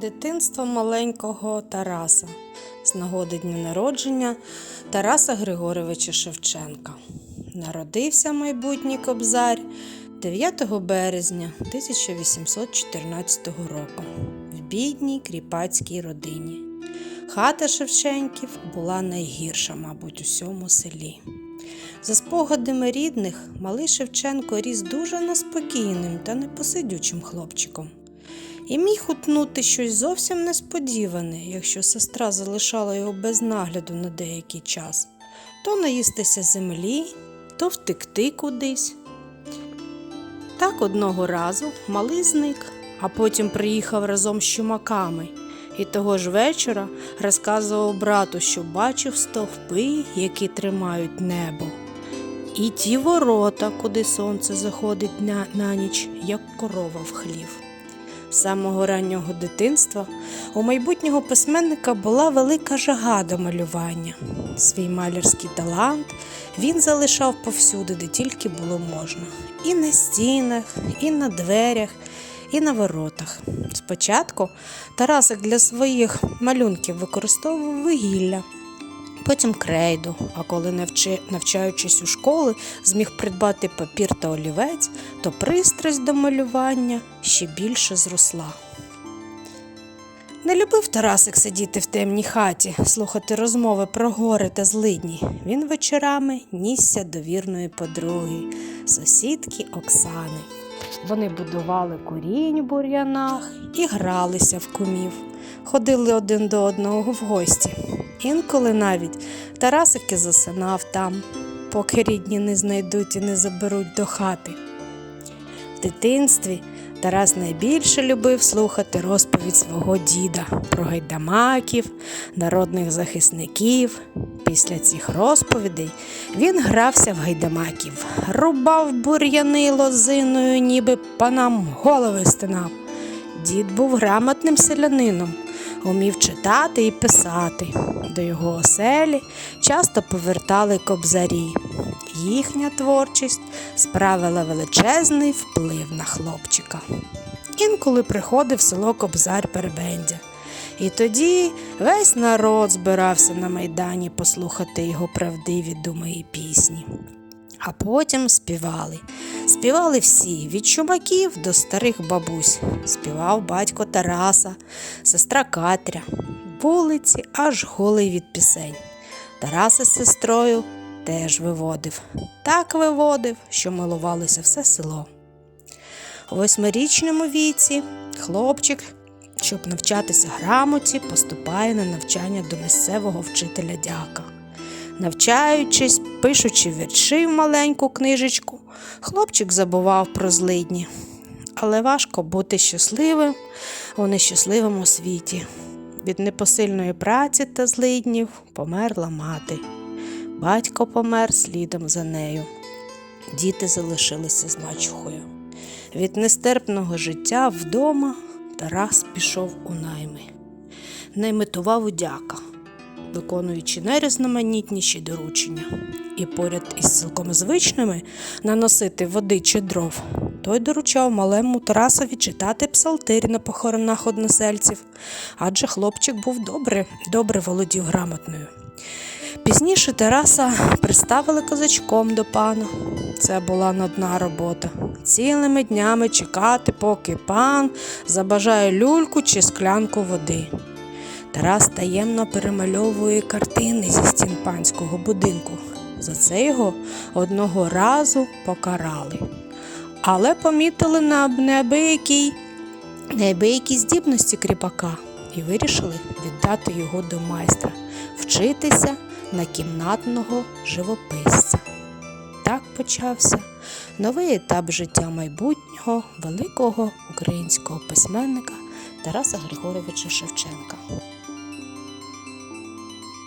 Дитинство маленького Тараса з нагоди дня народження Тараса Григоровича Шевченка. Народився майбутній кобзар 9 березня 1814 року в бідній кріпацькій родині. Хата Шевченків була найгірша, мабуть, у всьому селі. За спогадами рідних, малий Шевченко ріс дуже неспокійним та непосидючим хлопчиком. І міг утнути щось зовсім несподіване, якщо сестра залишала його без нагляду на деякий час, то наїстися землі, то втекти кудись. Так одного разу малий зник, а потім приїхав разом з чумаками. І того ж вечора розказував брату, що бачив стовпи, які тримають небо, і ті ворота, куди сонце заходить на, на ніч, як корова в хлів. Самого раннього дитинства у майбутнього письменника була велика жага до малювання. Свій малярський талант він залишав повсюди, де тільки було можна. І на стінах, і на дверях, і на воротах. Спочатку Тарасик для своїх малюнків використовував вугілля, потім крейду, а коли, навчаючись у школи, зміг придбати папір та олівець, то пристрасть до малювання ще більше зросла. Не любив Тарасик сидіти в темній хаті, слухати розмови про гори та злидні. Він вечорами нісся до вірної подруги, сусідки Оксани. Вони будували курінь у бур'янах і гралися в кумів, ходили один до одного в гості. Інколи навіть Тарасики засинав там, поки рідні не знайдуть і не заберуть до хати. В дитинстві Тарас найбільше любив слухати розповідь свого діда про гайдамаків, народних захисників. Після цих розповідей він грався в гайдамаків, рубав бур'яни лозиною, ніби панам голови стинав. Дід був грамотним селянином, умів читати і писати. До його оселі часто повертали кобзарі. Їхня творчість справила величезний вплив на хлопчика. Інколи приходив село Кобзар Перебендя. І тоді весь народ збирався на майдані послухати його правдиві думи і пісні. А потім співали. Співали всі від чумаків до старих бабусь. Співав батько Тараса, сестра Катря. Вулиці аж голи від пісень. Тараса з сестрою теж виводив. Так виводив, що милувалося все село. У восьмирічному віці хлопчик, щоб навчатися грамоті, поступає на навчання до місцевого вчителя дяка. Навчаючись, пишучи вірші в маленьку книжечку, хлопчик забував про злидні. Але важко бути щасливим у нещасливому світі. Від непосильної праці та злиднів померла мати. Батько помер слідом за нею. Діти залишилися з мачухою. Від нестерпного життя вдома Тарас пішов у найми. Наймитував у дяка, виконуючи найрізноманітніші доручення. І поряд із цілком звичними наносити води чи дров. Той доручав малему Тарасові читати псалтирі на похоронах односельців, адже хлопчик був добре, добре володів грамотною. Пізніше Тараса приставили козачком до пана. Це була нудна робота. Цілими днями чекати, поки пан забажає люльку чи склянку води. Тарас таємно перемальовує картини зі стін панського будинку. За це його одного разу покарали. Але помітили на неабиякій неабиякі здібності кріпака і вирішили віддати його до майстра, вчитися на кімнатного живописця. Так почався новий етап життя майбутнього великого українського письменника Тараса Григоровича Шевченка.